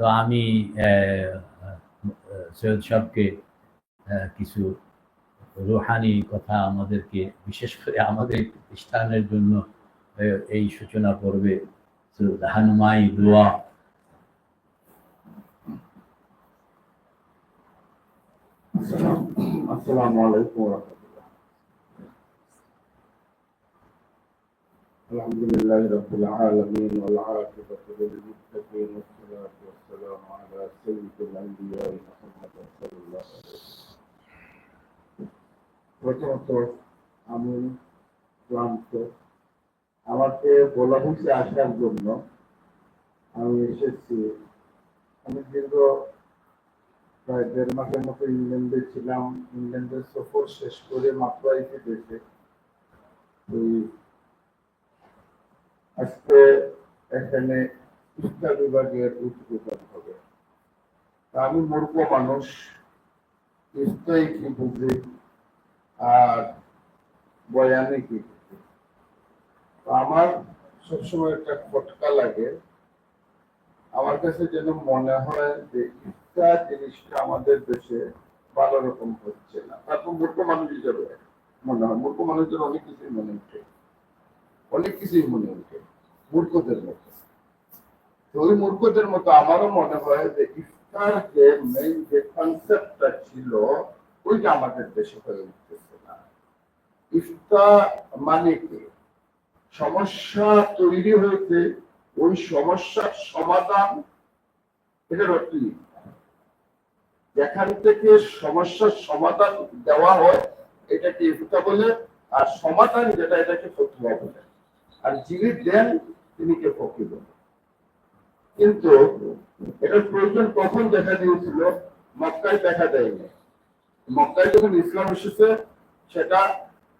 তো আমি সৈয়দ সাহকে কিছু রোহানি কথা আমাদেরকে, বিশেষ করে আমাদের প্রতিষ্ঠানের জন্য এই সূচনা পর্বে হানুমাই দোয়া। আসসালামু আলাইকুম الحمد لله رب العالمين والعاقبة للمتقين والصلاة والسلام على سيد الأنبياء محمد صلى الله عليه وسلم প্রথমত আমি ক্লান্ত আমাকে বলা হয়েছে আসার জন্য আমি এসেছি আমি দীর্ঘ প্রায় দেড় মাসের মতো ইংল্যান্ডে ছিলাম ইংল্যান্ডের সফর শেষ করে মাত্রাই দেশে ওই আজকে এখানে শিক্ষা বিভাগের উদ্বোধন হবে। আমি মূর্খ মানুষ, নিশ্চয়ই কি বুঝি? আর বয়ানে কি আমার সবসময় একটা খটকা লাগে। আমার কাছে যেন মনে হয় যে ইচ্ছা জিনিসটা আমাদের দেশে ভালো রকম হচ্ছে না। তারপর মূর্খ মানুষ হিসাবে মনে হয়। মূর্খ মানুষদের অনেক কিছুই মনে উঠে অনেক কিছুই মনে উঠে মূর্খদের মতো। তো ওই মূর্খদের মতো আমারও মনে হয় যে ইফতার যে মেইন যে কনসেপ্টটা ছিল, ওইটা আমাদের দেশে হয়ে উঠতেছে না। ইফতার মানে কি? সমস্যা তৈরি হয়েছে, ওই সমস্যার সমাধান, এটার অর্থ যেখান থেকে সমস্যার সমাধান দেওয়া হয়, এটাকে ইফতা বলে, আর সমাধান যেটা, এটাকে ফতুয়া বলে। আর যিনি দেন তিনি কে বলে? কিন্তু এটার প্রয়োজন কখন দেখা দিয়েছিল? মক্কায় দেখা দেয়নি। মক্কায় যখন ইসলাম এসেছে, সেটা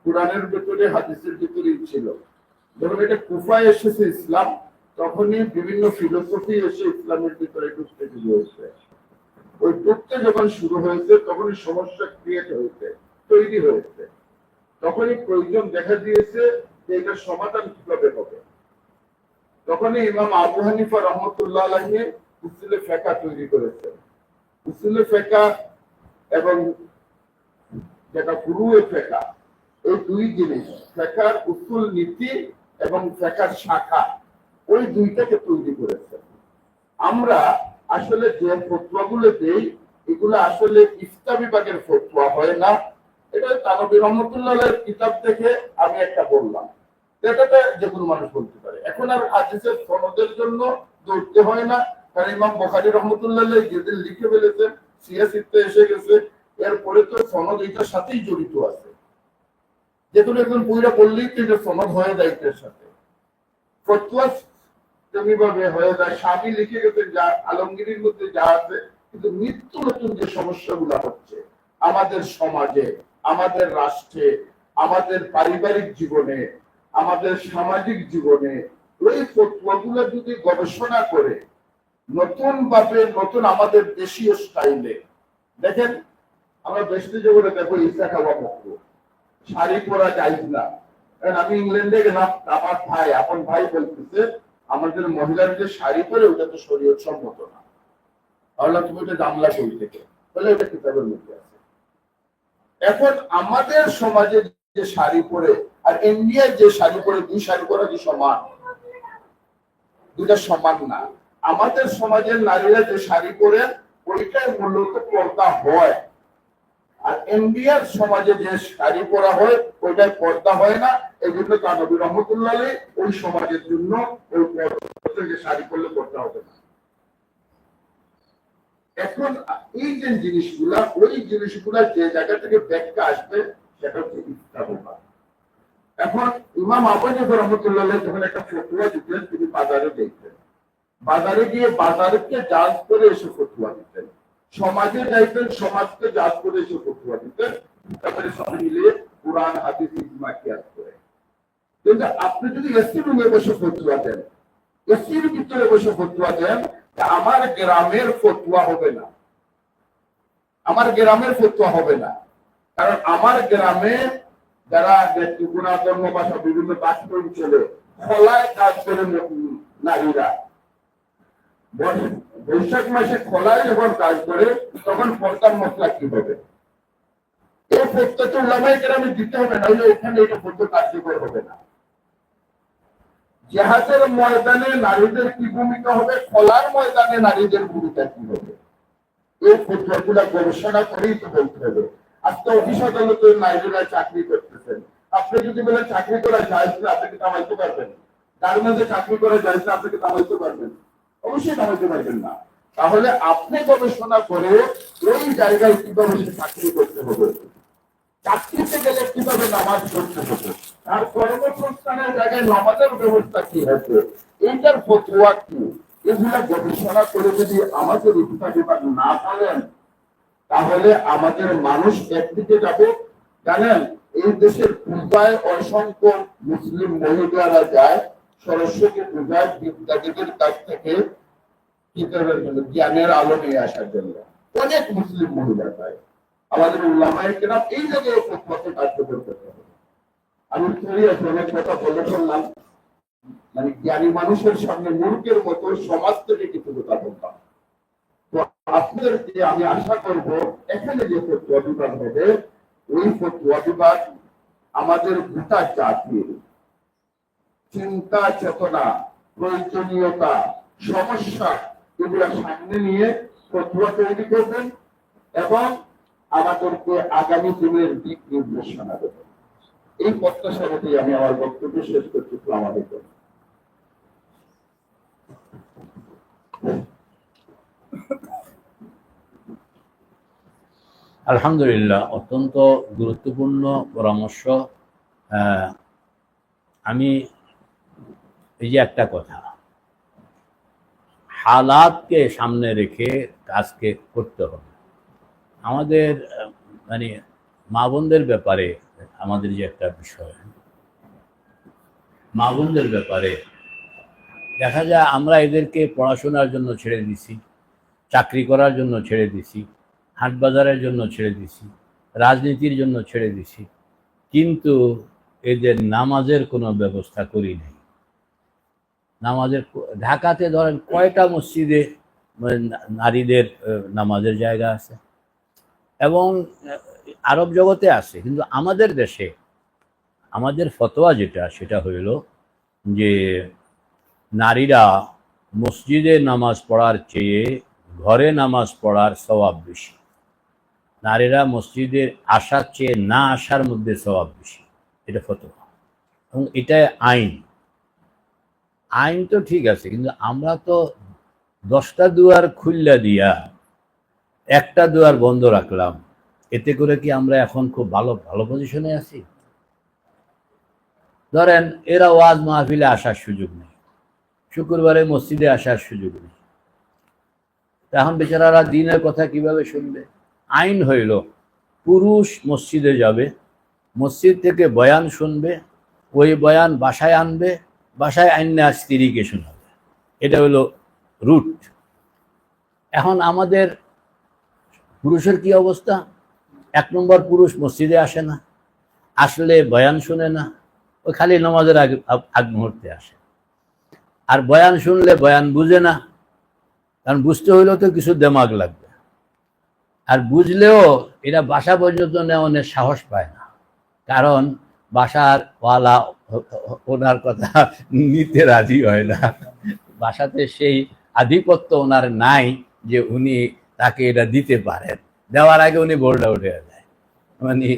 কোরআনের ভেতরে, হাদিসের ভেতরেই ছিল। যখন এটা কুফায় এসেছে ইসলাম, তখনই বিভিন্ন ফিলোসফি এসে ইসলামের ভিতরে ঢুকতে শুরু হয়েছে। ওই ঢুকতে যখন শুরু হয়েছে, তখনই সমস্যা ক্রিয়েট হয়েছে, তৈরি হয়েছে। তখনই প্রয়োজন দেখা দিয়েছে যে এটার সমাধান কীভাবে হবে। তখনই ইমাম আবু হানিফা রহমতুল্লাহ আলহী উসুলে ফেকা তৈরি করেছেন উসুলে ফেকা এবং যেটা ফুরুয়ে ফেকা, এই দুই জিনিস, ফেকার উসুল নীতি এবং ফেকার শাখা, ওই দুইটাকে তৈরি করেছে। আমরা আসলে যে ফতুয়াগুলো দেই, এগুলো আসলে ইফতা বিভাগের ফতুয়া হয় না। এটা তানবী রহমতুল্লাহ কিতাব থেকে আমি একটা বললাম। এটাতে যে কোনো মানুষ বলতে পারে। এখন আর হাদিসের সনদের জন্য দৌড়তে হয় না। কারণ ইমাম বখারি রহমতুল্লাহ যেদিন লিখে ফেলেছেন সিয়াসিতে এসে গেছে, এরপরে তো সনদ সাথেই জড়িত আছে। যেহেতু একজন বইরা বললেই তো এটা সনদ হয়ে যায় সাথে। ফতুয়া হয়ে যায়। স্বামী লিখে গেছেন যা, আলমগীরির মধ্যে যা আছে, কিন্তু নিত্য নতুন যে সমস্যাগুলো হচ্ছে, আমাদের সমাজে, আমাদের রাষ্ট্রে, আমাদের পারিবারিক জীবনে আমাদের সামাজিক জীবনে ওই ফতুয়াগুলো যদি গবেষণা করে, নতুন ভাবে নতুন আমাদের দেশীয় স্টাইলে, দেখেন, আমরা বেশি জগতে দেখো, ইসা খাওয়া মুক্ত। শাড়ি পরা যাইজ না। কারণ আমি ইংল্যান্ডে গেলাম, আমার ভাই আপন ভাই বলতেছে, আমাদের মহিলার যে শাড়ি পরে, ওটা তো শরীর সম্মত না। তাহলে তুমি ওটা জানলা কই থেকে? বলে ওটা কিতাবের মধ্যে আছে। এখন আমাদের সমাজে যে শাড়ি পরে আর ইন্ডিয়ার যে শাড়ি পরে, দুই শাড়ি পরা কি সমান? দুটা সমান না। আমাদের সমাজের নারীরা যে শাড়ি পরে ওইটাই মূলত পর্দা হয়। আর ইন্ডিয়ার সমাজে যে শাড়ি পরা হয়, ওইটাই পর্দা হয় না। এই জন্য কানবী রহমতুল্লাহ ওই সমাজের জন্য ওই থেকে শাড়ি পরলে পর্দা হবে না। এখন এই যে জিনিসগুলা, ওই জিনিসগুলা যে জায়গা থেকে ব্যাখ্যা আসবে, সেটা হচ্ছে ইস্তাবুল্লাহ এখন ইমাম আবাজ রহমতুল্লাহ যখন একটা ফতুয়া দিতেন, তিনি বাজারে দেখতেন। বাজারে গিয়ে বাজারকে জাজ করে এসে ফতুয়া দিতেন। সমাজে যাইতেন, সমাজকে জাজ করে এসে ফতুয়া দিতেন। তারপরে সব মিলিয়ে কোরআন, হাদিস, ইজমা কিয়াস করে। কিন্তু আপনি যদি এসি রুমে বসে ফতুয়া দেন এসির ভিতরে বসে ফতুয়া দেন আমার গ্রামের ফতুয়া হবে না। আমার গ্রামের ফতুয়া হবে না। কারণ আমার গ্রামে যারা ত্রিপুরা বিভিন্ন অঞ্চলে খোলায় কাজ করে নারীরা। বৈশাখ মাসে খোলায় যখন কাজ করে, তখন পর্দার মশলা কি হবে? এই আমি দিতে হবে, নাহলে এখানে এটা কার্যকর হবে না। জাহাজের ময়দানে নারীদের কি ভূমিকা হবে? খোলার ময়দানে নারীদের ভূমিকা কি হবে? এই পদ্ধতিগুলো গবেষণা করেই তো বলতে হবে। আজকে অফিস আদালতে নারীরা চাকরি করতেছেন। আপনি যদি বলেন চাকরি করা যায় না, আপনি কামাইতে পারবেন? গার্মেন্টে চাকরি করা যায় না, আপনি কামাইতে পারবেন? অবশ্যই কামাইতে পারবেন না। তাহলে আপনি গবেষণা করে ওই জায়গায় কীভাবে সে চাকরি করতে হবে? চাকরিতে গেলে কীভাবে নামাজ পড়তে হবে? তার কর্মসংস্থানের জায়গায় নামাজের ব্যবস্থা কি হচ্ছে এইটার ফতুয়া কি? এগুলা গবেষণা করে যদি আমাদের বিভাগ না পারেন তাহলে আমাদের মানুষ একদিকে যাবে, জানেন, এই দেশের পূজায় অসংখ্য মুসলিম মহিলারা যায়, সরস্বতী পূজায় বিদ্যাপীঠের কাছ থেকে জ্ঞানের আলো নিয়ে আসার জন্য। অনেক মুসলিম মহিলা যায়। আমাদের উল্লামায় কেরাম এই জায়গায় পথে কার্যকর করতে হবে। আমি সিরিয়াস অনেক কথা বলে ফেললাম। মানে জ্ঞানী মানুষের সামনে মূর্খের মতো সমাজ থেকে কিছু কথা বলতাম আমি আশা করব এখানে যে ফতুয়া বিভাগ হবে, ওই ফতুয়া আমাদের গোটা জাতির চিন্তা, চেতনা, প্রয়োজনীয়তা, সমস্যা এগুলো সামনে নিয়ে ফতুয়া তৈরি করবেন এবং আমাদেরকে আগামী দিনের দিক নির্দেশনা দেবেন। এই প্রত্যাশা আমি আমার বক্তব্য শেষ করছি। ইসলাম আলাইকুম। আলহামদুলিল্লাহ, অত্যন্ত গুরুত্বপূর্ণ পরামর্শ। আমি এই যে একটা কথা, হালাতকে সামনে রেখে কাজকে করতে হবে। আমাদের মানে মা বোনদের ব্যাপারে আমাদের যে একটা বিষয়, মা বোনদের ব্যাপারে দেখা যায় আমরা এদেরকে পড়াশোনার জন্য ছেড়ে দিছি, চাকরি করার জন্য ছেড়ে দিছি। হাট বাজারের জন্য ছেড়ে দিছি, রাজনীতির জন্য ছেড়ে দিছি, কিন্তু এদের নামাজের কোনো ব্যবস্থা করি নাই। নামাজের ঢাকাতে ধরেন কয়টা মসজিদে মানে নারীদের নামাজের জায়গা আছে? এবং আরব জগতে আছে, কিন্তু আমাদের দেশে, আমাদের ফতোয়া যেটা, সেটা হইল যে নারীরা মসজিদে নামাজ পড়ার চেয়ে ঘরে নামাজ পড়ার স্বভাব বেশি। নারীরা মসজিদে আসার চেয়ে না আসার মধ্যে স্বভাব বেশি। এটা ফতোয়া। এবং এটা আইন। আইন তো ঠিক আছে, কিন্তু আমরা তো দশটা দুয়ার খুললা দিয়া একটা দুয়ার বন্ধ রাখলাম। এতে করে কি আমরা এখন খুব ভালো ভালো পজিশনে আছি? ধরেন এরা ওয়াজ মাহফিলে আসার সুযোগ নেই। শুক্রবারে মসজিদে আসার সুযোগ নেই। এখন বেচারারা দিনের কথা কীভাবে শুনবে? আইন হইল, পুরুষ মসজিদে যাবে, মসজিদ থেকে বয়ান শুনবে, ওই বয়ান বাসায় আনবে, বাসায় আইনা স্ত্রীকে শোনাবে এটা হলো রুট। এখন আমাদের পুরুষের কি অবস্থা? এক নম্বর পুরুষ মসজিদে আসে না, আসলে বয়ান শুনে না ওই খালি নামাজের আগে, আগ মুহূর্তে আসে। আর বয়ান শুনলে বয়ান বুঝে না, কারণ বুঝতে হইলেও তো কিছু দেমাগ লাগবে। আর বুঝলেও এরা বাসা পর্যন্ত নেওয়ানোর সাহস পায় না। কারণ বাসার ওয়ালা ওনার কথা নিতে রাজি হয় না। বাসাতে সেই আধিপত্য ওনার নাই যে উনি তাকে এটা দিতে পারেন। দেওয়ার আগে উনি বোর্ডে উঠে যায়। মানে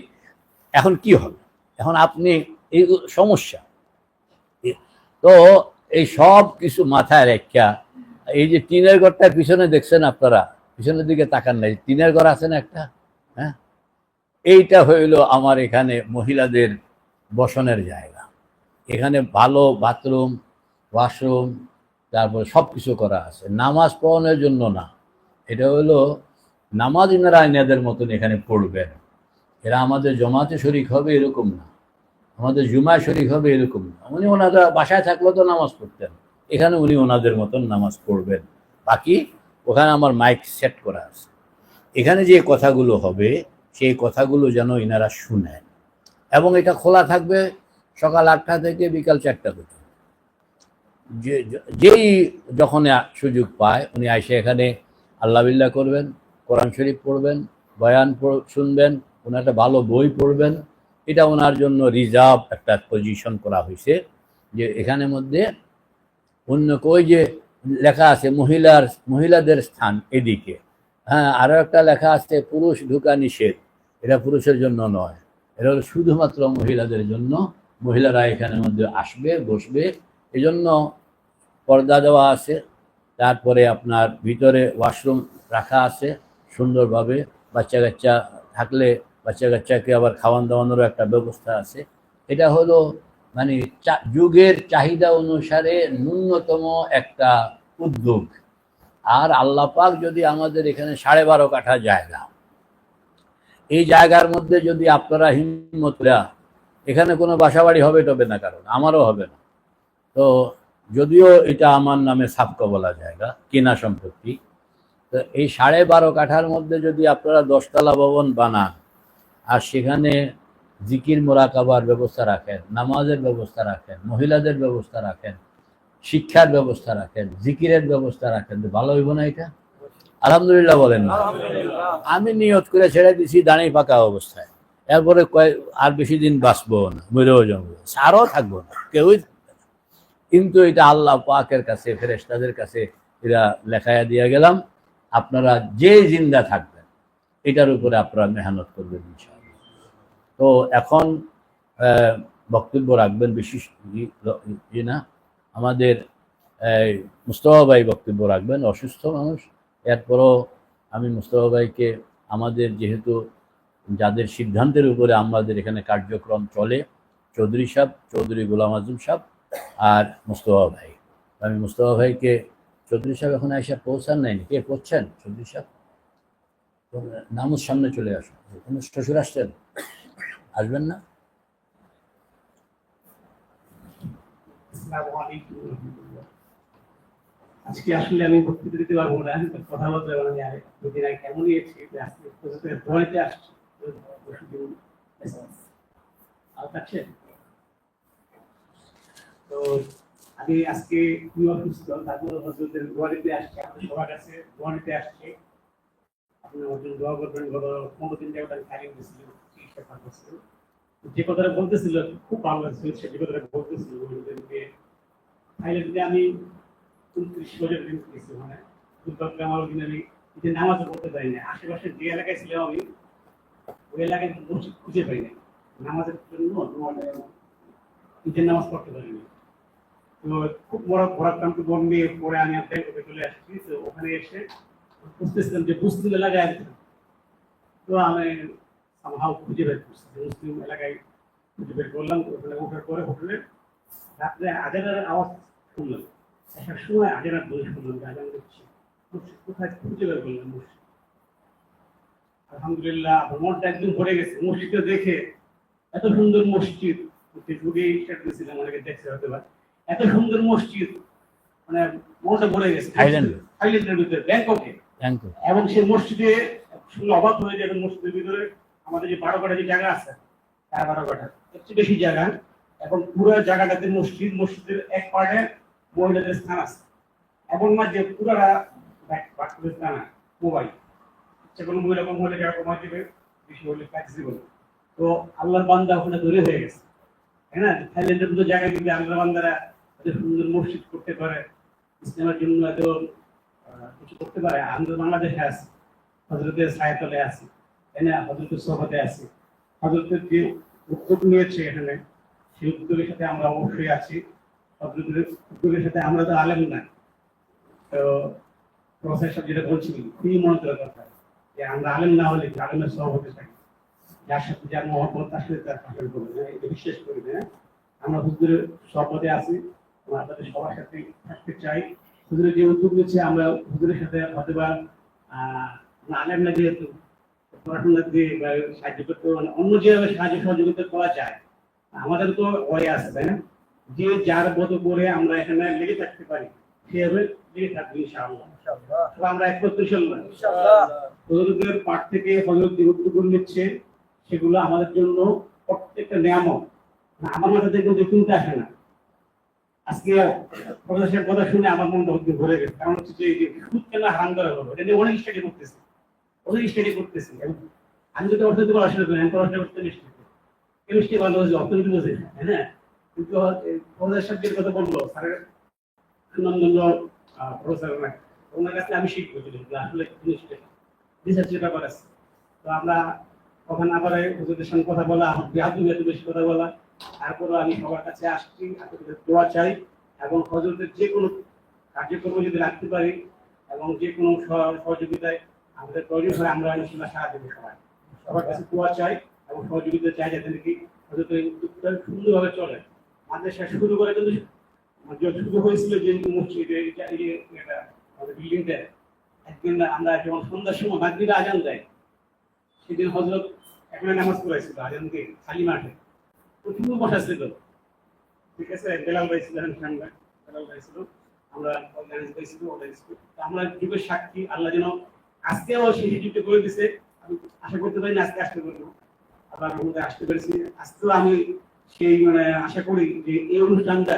এখন কি হবে? এখন আপনি এই সমস্যা। তো এই সব কিছু মাথায় রেখা এই যে টিনের ঘরটা পিছনে দেখছেন আপনারা? পিছনের দিকে তাকান নাই, টিনের ঘর আছে না একটা? হ্যাঁ? এইটা হইল আমার এখানে মহিলাদের বসনের জায়গা। এখানে ভালো বাথরুম, ওয়াশরুম, তারপরে সব কিছু করা আছে। নামাজ পড়ানোর জন্য না। এটা হলো নামাজ ইনারা এনাদের মতন এখানে পড়বেন। এরা আমাদের জমাতে শরিক হবে এরকম না। আমাদের জুমায় শরিক হবে এরকম না। উনি ওনারা বাসায় থাকলেও তো নামাজ পড়তেন। এখানে উনি ওনাদের মতন নামাজ পড়বেন। বাকি ওখানে আমার মাইক সেট করা আছে। এখানে যে কথাগুলো হবে, সেই কথাগুলো যেন ইনারা শুনেন। এবং এটা খোলা থাকবে সকাল আটটা থেকে বিকাল চারটা পর্যন্ত। যে, যেই যখন সুযোগ পায়, উনি আইসে এখানে আল্লাহ বিল্লাহ করবেন, কোরআন শরীফ পড়বেন, বয়ান শুনবেন কোনো একটা ভালো বই পড়বেন, এটা ওনার জন্য রিজার্ভ একটা পজিশন করা হয়েছে যে এখানে মধ্যে অন্য কই যে লেখা আছে, মহিলার, মহিলাদের স্থান এদিকে। হ্যাঁ আরও একটা লেখা আছে, পুরুষ ঢুকা নিষেধ। এটা পুরুষের জন্য নয়। এটা হলো শুধুমাত্র মহিলাদের জন্য। মহিলারা এখানের মধ্যে আসবে, বসবে। এজন্য পর্দা দেওয়া আছে। তারপরে আপনার ভিতরে ওয়াশরুম রাখা আছে সুন্দরভাবে। বাচ্চা কাচ্চা থাকলে বাচ্চা কাচ্চাকে আবার খাওয়ান দাওয়ানোরও একটা ব্যবস্থা আছে। এটা হলো মানে যুগের চাহিদা অনুসারে ন্যূনতম একটা উদ্যোগ। আর আল্লাপাক যদি আমাদের এখানে সাড়ে বারো কাঠা জায়গা। এই জায়গার মধ্যে যদি আপনারা হিম্মতরা এখানে কোনো বাসাবাড়ি হবে টবে না কারণ, আমারও হবে না। তো যদিও এটা আমার নামে সাবকা বলা জায়গা, কেনা সম্পত্তি। তো এই সাড়ে বারো কাঠার মধ্যে যদি আপনারা দশতলা ভবন বানান, আর সেখানে জিকির মোরাকাবার ব্যবস্থা রাখেন নামাজের ব্যবস্থা রাখেন মহিলাদের ব্যবস্থা রাখেন শিক্ষার ব্যবস্থা রাখেন জিকিরের ব্যবস্থা রাখেন। ভালো হইব না এটা? আলহামদুলিল্লাহ বলেন না। আমি নিয়ত করে ছেড়ে দিছি দাঁড়িয়ে পাকা অবস্থায়। এরপরে কয়েক আর বেশি দিন বাঁচবো না মরেও যাব। আরও থাকব না কেউই থাকবে না। কিন্তু এটা আল্লাহ পাকের কাছে ফেরেশতাদের কাছে এরা লেখায়া দিয়ে গেলাম আপনারা যে জিন্দা থাকবেন এটার উপরে আপনারা মেহনত করবেন তো এখন বক্তব্য রাখবেন বিশেষ না, আমাদের মুস্তফা ভাই বক্তব্য রাখবেন, অসুস্থ মানুষ। এরপরও আমি মুস্তফা ভাইকে, আমাদের যেহেতু যাদের সিদ্ধান্তের উপরে আমাদের এখানে কার্যক্রম চলে, চৌধুরী সাহেব, চৌধুরী গোলাম আজম সাহেব আর মুস্তফা ভাই। আমি মুস্তফা ভাইকে, চৌধুরী সাহেব এখন এসে পৌঁছান নাইনি কে পড়ছেন চৌধুরী সাহেব? নামুর সামনে চলে আসুন। শ্বশুর আসছেন আসবেন না। আজকে আসলে আমি বক্তৃতা দিতে পারব না, কথা বলতে পারব না দুদিন আগে আসছি। তো আমি আজকে খুবই অসুস্থ তারপর হজরতের আসছি আমাদের সবার কাছে গোয়ালিতে আসছি। আপনি আমার জন্য দোয়া করবেন, গত পনেরো দিন যাবত আমি খালি করতেছিল যে কথাটা বলতেছিল, খুব ভালো লাগছিল, সে কথাটা বলতেছিল যে থাইল্যান্ডে আমি উনত্রিশ বছর দিন করেছি মানে দুর্ভাগ্য আমার দিন আমি যে নামাজও পড়তে পারি না আশেপাশে যে এলাকায় ছিলাম আমি, ওই এলাকায় মসজিদ খুঁজে পাই না নামাজের জন্য ঈদের নামাজ পড়তে পারিনি। তো খুব বড় বরাক্রান্ত বন নিয়ে পরে আমি ব্যাংককে চলে আসছি। তো ওখানে এসে বুঝতেছিলাম যে মুসলিম এলাকায় তো আমি সামহাও খুঁজে বের করছি। যে মুসলিম এলাকায় খুঁজে বের করলাম ওখানে ওঠার পরে হোটেলে রাত্রে আজানের আওয়াজ শুনলাম। একটা সময় আজানের বলে শুনলাম যে আজান মসজিদ কোথায়? খুঁজে বের করলাম মসজিদ। আলহামদুলিল্লাহ আমার মনটা একদম ভরে গেছে। মসজিদটা দেখে এত সুন্দর মসজিদ। ফেসবুকে করেছিলাম অনেকে দেখছে হতে পারে এত সুন্দর মসজিদ মানে মনটা ভরে গেছে। থাইল্যান্ডে? থাইল্যান্ডের ভিতরে ব্যাংককে। এবং সেই মসজিদে শুনে অবাক হয়ে যাবে মসজিদের ভিতরে। আমাদের যে বারো কাটা যে জায়গা আছে তার বারো কাটা এর বেশি জায়গা। এবং পুরো জায়গাটাতে মসজিদ, মসজিদের এক পার্টে মহিলাদের স্থান আছে। এমন না যে পুরাটা বাথরুমের স্থান মোবাইল ইচ্ছা কোনো মহিলা কোনো মহিলা জায়গা কমাই দিবে, বেশি হলে না। তো আল্লাহর বান্দা ওখানে তৈরি হয়ে গেছে। তাই না? থাইল্যান্ডের মতো জায়গায় কিন্তু আল্লাহর বান্দারা এত সুন্দর মসজিদ করতে পারে, ইসলামের জন্য এত কিছু করতে পারে। আমাদের বাংলাদেশে আছে হজরতের সায়তলে আছে তাই না? হজরতের সহতে আছে। হজরতের যে উদ্যোগ নিয়েছে এখানে, সেই উদ্যোগের সাথে আমরা অবশ্যই আছি। হজরতের উদ্যোগের সাথে আমরা তো আলেম না তো প্রফেসর যেটা বলছিলেন খুবই মনোতর কথা যে আমরা আলেম না হলে আলেমের সভাপতি থাকি? যার সাথে যার মহব্বত, তার সাথে তার শাসন করবে না এটা বিশ্বাস করি না আমরা হুজুরের সভাপতি আছি, আমরা আপনাদের সবার সাথে থাকতে চাই। হুজুরের যে উদ্যোগ নিচ্ছে, আমরা হুজুরের সাথে হয়তো বা আলেম না যেহেতু সাহায্য করতে মানে অন্য যেভাবে সাহায্য সহযোগিতা করা যায় আমাদের তো ওয়ে আছে তাই না? যে যার মতো করে আমরা এখানে লেগে থাকতে পারি সেভাবে লেগে থাকব ইনশাআল্লাহ। আমরা একত্রিশ হজরতের পাঠ থেকে হজরত উদ্যোগ নিচ্ছে সেগুলো আমাদের জন্য প্রত্যেকটা নিয়ামক আমার মাথা থেকে কিন্তু চিন্তা আসে না। আজকে কথা শুনে আমার মনটা ভরে গেছে। কারণ হচ্ছে যে সুদ কেন হারাম করা হলো এটা নিয়ে অনেক স্টাডি করতেছি। অনেক স্টাডি করতেছি। আমি যদি অর্থনীতি পড়াশোনা করি, আমি পড়াশোনা করতে কেমিস্ট্রি ভালো বোঝে অর্থনীতি বোঝে না? কিন্তু প্রফেসর সাহেবের কথা বলল স্যারের সুনন্দন প্রফেসর ওনার কাছে আমি শিখব আসলে জিনিসটা রিসার্চের ব্যাপার আছে। তো আমরা ওখানে আবার হুজুরদের সঙ্গে কথা বলা বিহাদু বিহাদু বেশি কথা বলা। তারপরে আমি সবার কাছে আসছি, আপনাদের দোয়া চাই। এবং হজরতের যে কোনো কার্যক্রম যদি রাখতে পারি, এবং যে কোনো সহ- সহযোগিতায় আমাদের প্রয়োজন হয় আমরা ইনশাল্লাহ সাহায্য দেবো সবাই সবার কাছে দোয়া চাই এবং সহযোগিতা চাই যাতে নাকি হজরতের এই উদ্যোগটা সুন্দরভাবে চলে। মাদ্রাসা শুরু করে কিন্তু যে শুরু হয়েছিল যে মসজিদ, এই আমাদের বিল্ডিংটা একদিন আমরা যখন সন্ধ্যার সময় মাগরিবে আজান দেয়, সেদিন হজরত এখানে নামাজ পড়াইছিল আজান দিয়ে খালি মাঠে। প্রচুর বসা ছিল। ঠিক আছে, বেলাল ভাই সামনে বেলাল ভাই ছিল। আমরা অর্গানাইজ করেছিল আমরা যুগের সাক্ষী, আল্লাহ যেন আজকেও সেই সুযোগটা করে দিছে, আমি আশা করতে পারি আজকে আসতে পারব। আবার আমাদের আসতে পেরেছি। আজকেও আমি সেই মানে আশা করি যে এই অনুষ্ঠানটা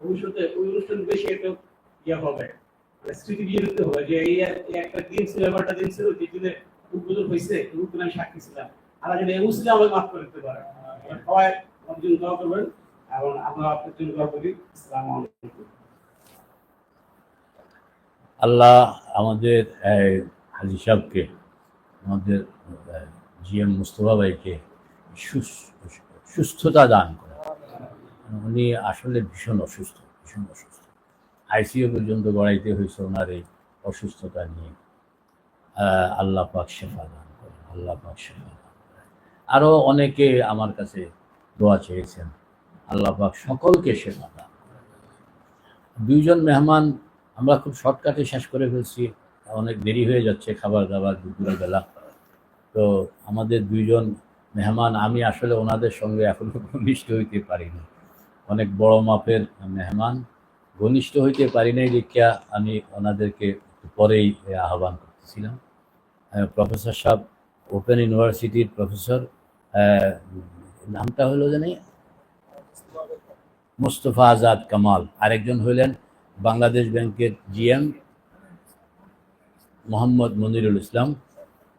ভবিষ্যতে, ওই অনুষ্ঠান বেশি একটা ইয়ে হবে মানে স্মৃতি দিতে হবে। যে এই একটা দিন ছিল এবারটা দিন ছিল, যে দিনে উদ্বোধন হয়েছে আমি সাক্ষী ছিলাম। আল্লাহ যদি এই মুসলিম আমাকে মাফ করে দিতে পারে। সবাই আমার জন্য দোয়া করবেন এবং আমরা আপনার জন্য দোয়া করি। আলাইকুম। আল্লাহ আমাদের হাজি সাহেবকে আমাদের জিএম মুস্তফা ভাইকে সুস- সুস্থতা দান করে। উনি আসলে ভীষণ অসুস্থ ভীষণ অসুস্থ। আইসিইউ পর্যন্ত গড়াইতে হয়েছে ওনার এই অসুস্থতা নিয়ে। আল্লাহ পাক শেফা দান করে আল্লাহ পাক শেফা দান করে আরও অনেকে আমার কাছে দোয়া চেয়েছেন, আল্লাহ পাক সকলকে শেফা দান করে দুইজন মেহমান আমরা খুব শর্টকাটে শেষ করে ফেলছি। অনেক দেরি হয়ে যাচ্ছে খাবার দাবার দুপুরের বেলা। তো আমাদের দুইজন মেহমান, আমি আসলে ওনাদের সঙ্গে এখনও ঘনিষ্ঠ হইতে পারিনি। অনেক বড় মাপের মেহমান, ঘনিষ্ঠ হইতে পারি নাই দেখিয়া আমি ওনাদেরকে পরেই আহ্বান করতেছিলাম। প্রফেসর সাহেব, ওপেন ইউনিভার্সিটির প্রফেসর নামটা হলো জানি? মোস্তফা আজাদ কামাল। আরেকজন হইলেন বাংলাদেশ ব্যাংকের জিএম মোহাম্মদ মনিরুল ইসলাম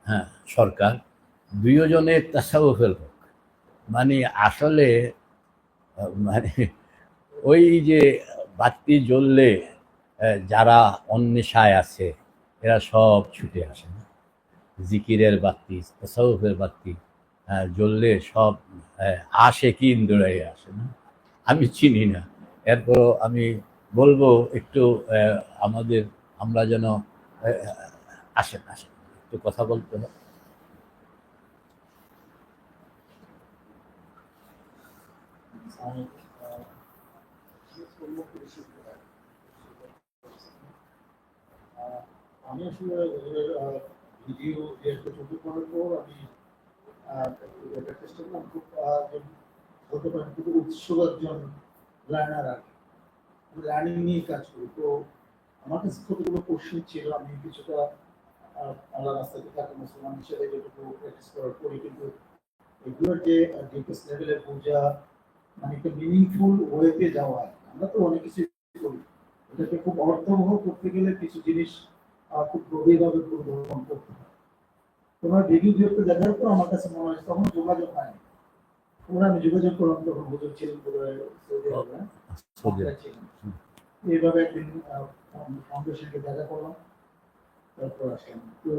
হ্যাঁ সরকার। দুইজনের তাসাউফের হোক। মানে আসলে মানে ওই যে বাতি জ্বললে যারা অন্বেষায় আছে, এরা সব ছুটে আসে না। জিকিরের বাতি, তাসাউফের বাতি জ্বললে সব আসে কি দৌড়াই আসে না। আমি চিনি না। এরপরও আমি বলব, একটু আমাদের, আমরা যেন আসেন আসেন। একটু কথা বলতে হবে। আমি আসলে ভিডিও চোখে পড়ার পর আমি চেষ্টা করলাম খুব বলতে পারেন খুব উৎসুক একজন লার্নার আর লার্নিং নিয়ে কাজ করি। তো আমার কাছে কতগুলো কোশ্চেন ছিল, আমি কিছুটা আল্লাহ রাস্তাতে থাকা মুসলমান হিসেবে যেটুকু প্র্যাকটিস করার করি কিন্তু এগুলোর যে ডিপেস্ট লেভেলের পূজা মানে একটা মিনিংফুল ওয়েতে যাওয়া আমরা তো অনেক কিছু করি। এটাকে খুব অর্থবহ করতে গেলে কিছু জিনিস খুব গভীরভাবে পরিবর্তন করতে হয়। তোমার ভিডিও ভিডিওতে দেখার পর আমার কাছে মনে হয় তখন যোগাযোগ হয়নি। তোমরা আমি যোগাযোগ করলাম তখন হুজুর ছিলেন। এইভাবে একদিন ফাউন্ডেশনকে দেখা করলাম। তারপর আসলাম তো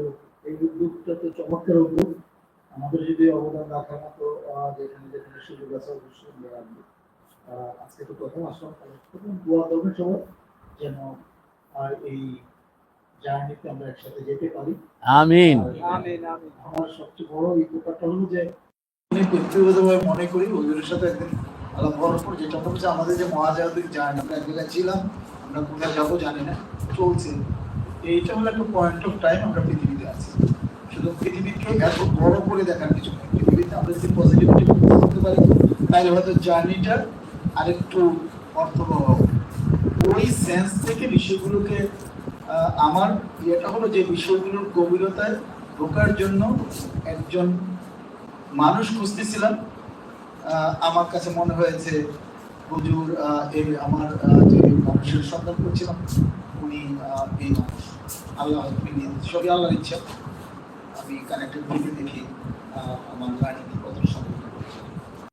এই উদ্যোগটা তো চমৎকার উদ্যোগ। আমাদের যদি অবদান রাখার মতো যেখানে যেখানে সুযোগ আছে অবশ্যই আমরা রাখব। আজকে তো প্রথম আসলাম প্রথম দোয়া করবেন সবাই যেন আর এই জার্নিতে আমরা একসাথে যেতে পারি। আমিন। আমার সবচেয়ে বড় এই ব্যাপারটা হলো যে আমি ব্যক্তিগতভাবে মনে করি ওদের সাথে একদিন আলাপ করার পর যেটা হচ্ছে আমাদের যে মহাজাগতিক জার্নি আমরা এক জায়গায় ছিলাম আমরা কোথায় যাব জানি না চলছে। এইটা হলো একটা পয়েন্ট অফ টাইম আমরা পৃথিবীতে আছি। শুধু পৃথিবীকে এত বড় করে দেখার কিছু নেই। পৃথিবীতে আমরা যদি পজিটিভিটি করতে পারি, তাহলে হয়তো জার্নিটা আরেকটু অর্থবহ। ওই সেন্স থেকে বিষয়গুলোকে আমার ইয়েটা হলো যে বিষয়গুলোর গভীরতায় ঢোকার জন্য একজন মানুষ খুঁজতেছিলাম। আমার কাছে মনে হয়েছে, হুজুর এই আমার যে মানুষের সন্ধান করছিলাম, উনি এই মানুষ। আল্লাহ সবই আল্লাহর ইচ্ছা। আমি কানেক্টেড ভিডিও দেখি আমার সম্ভব